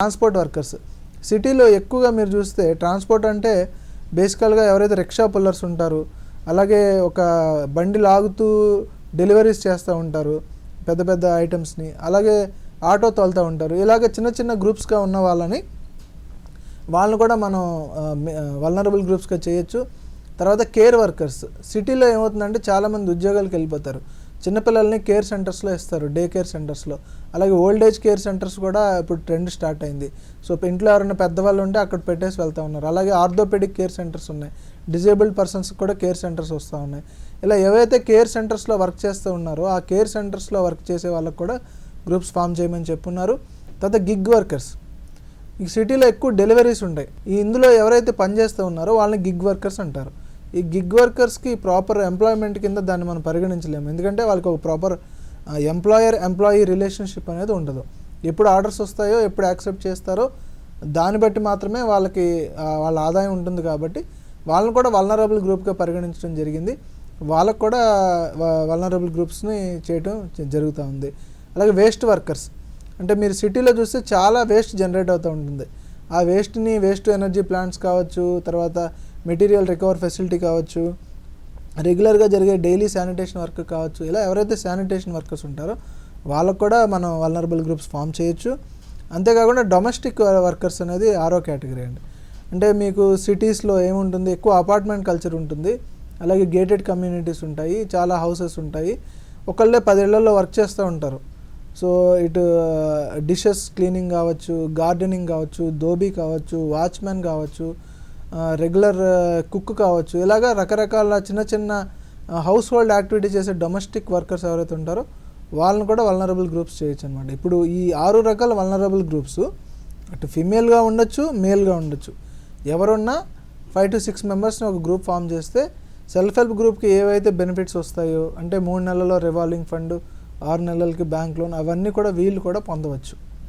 Transport workers. సిటీలో ఎక్కువగా మీరు చూస్తే ట్రాన్స్పోర్ట్ అంటే బేసికల్గా ఎవరైతే రిక్షా పుల్లర్స్ ఉంటారు అలాగే ఒక బండి లాగుతూ డెలివరీస్ చేస్తూ ఉంటారు పెద్ద పెద్ద ఐటమ్స్ని. అలాగే ఆటో తోలుతూ ఉంటారు. ఇలాగ చిన్న చిన్న గ్రూప్స్గా ఉన్న వాళ్ళని వాళ్ళని కూడా మనం వల్నరబుల్ గ్రూప్స్గా చేయొచ్చు. తర్వాత కేర్ వర్కర్స్. సిటీలో ఏమవుతుందంటే చాలామంది ఉద్యోగాలకు వెళ్ళిపోతారు. చిన్నపిల్లల్ని కేర్ సెంటర్స్లో ఇస్తారు డే కేర్ సెంటర్స్లో. అలాగే ఓల్డ్ ఏజ్ కేర్ సెంటర్స్ కూడా ఇప్పుడు ట్రెండ్ స్టార్ట్ అయింది. సో ఇంట్లో ఎవరైనా పెద్దవాళ్ళు ఉంటే అక్కడ పెట్టేసి వెళ్తూ ఉన్నారు. అలాగే ఆర్థోపెడిక్ కేర్ సెంటర్స్ ఉన్నాయి. డిజేబుల్డ్ పర్సన్స్ కూడా కేర్ సెంటర్స్ వస్తూ ఉన్నాయి. ఇలా ఏవైతే కేర్ సెంటర్స్లో వర్క్ చేస్తూ ఉన్నారో ఆ కేర్ సెంటర్స్లో వర్క్ చేసే వాళ్ళకు కూడా గ్రూప్స్ ఫామ్ చేయమని చెప్పున్నారు. తర్వాత గిగ్ వర్కర్స్. ఈ సిటీలో ఎక్కువ డెలివరీస్ ఉంటాయి. ఇందులో ఎవరైతే పనిచేస్తూ ఉన్నారో వాళ్ళని గిగ్ వర్కర్స్ అంటారు. ఈ గిగ్ వర్కర్స్కి ప్రాపర్ ఎంప్లాయ్మెంట్ కింద దాన్ని మనం పరిగణించలేము. ఎందుకంటే వాళ్ళకి ఒక ప్రాపర్ ఎంప్లాయర్ ఎంప్లాయీ రిలేషన్షిప్ అనేది ఉండదు. ఎప్పుడు ఆర్డర్స్ వస్తాయో ఎప్పుడు యాక్సెప్ట్ చేస్తారో దాన్ని బట్టి మాత్రమే వాళ్ళకి వాళ్ళ ఆదాయం ఉంటుంది కాబట్టి వాళ్ళని కూడా వల్నరబుల్ గ్రూప్గా పరిగణించడం జరిగింది. వాళ్ళకు కూడా వల్నరబుల్ గ్రూప్స్ని చేయటం జరుగుతూ ఉంది. అలాగే వేస్ట్ వర్కర్స్ అంటే మీరు సిటీలో చూస్తే చాలా వేస్ట్ జనరేట్ అవుతూ ఉంటుంది. ఆ వేస్ట్ని వేస్ట్ ఎనర్జీ ప్లాంట్స్ కావచ్చు తర్వాత మెటీరియల్ రికవర్ ఫెసిలిటీ కావచ్చు రెగ్యులర్గా జరిగే డైలీ శానిటేషన్ వర్క్ కావచ్చు ఇలా ఎవరైతే శానిటేషన్ వర్కర్స్ ఉంటారో వాళ్ళకు కూడా మనం వల్నరబుల్ గ్రూప్స్ ఫామ్ చేయొచ్చు. అంతేకాకుండా డొమెస్టిక్ వర్కర్స్ అనేది ఆరో కేటగిరీ అండి. అంటే మీకు సిటీస్లో ఏముంటుంది ఎక్కువ అపార్ట్మెంట్ కల్చర్ ఉంటుంది అలాగే గేటెడ్ కమ్యూనిటీస్ ఉంటాయి చాలా హౌసెస్ ఉంటాయి ఒకళ్ళే పదేళ్ళలో వర్క్ చేస్తూ ఉంటారు. సో ఇటు డిషెస్ క్లీనింగ్ కావచ్చు గార్డెనింగ్ కావచ్చు దోబీ కావచ్చు వాచ్మెన్ కావచ్చు రెగ్యులర్ కుక్ కావచ్చు. ఇలాగా రకరకాల చిన్న చిన్న హౌస్ హోల్డ్ యాక్టివిటీ చేసే డొమెస్టిక్ వర్కర్స్ ఎవరైతే ఉంటారో వాళ్ళని కూడా వలనరబుల్ గ్రూప్స్ చేయొచ్చు అనమాట ఇప్పుడు ఈ ఆరు రకాల వలనరబుల్ గ్రూప్స్ అటు ఫిమేల్గా ఉండొచ్చు మేల్గా ఉండొచ్చు. ఎవరున్నా ఫైవ్ టు సిక్స్ మెంబర్స్ని ఒక గ్రూప్ ఫామ్ చేస్తే సెల్ఫ్ హెల్ప్ గ్రూప్కి ఏవైతే బెనిఫిట్స్ వస్తాయో అంటే మూడు నెలల్లో రివాల్వింగ్ ఫండ్ ఆరు నెలలకి బ్యాంక్ లోన్ అవన్నీ కూడా వీళ్ళు కూడా పొందవచ్చు.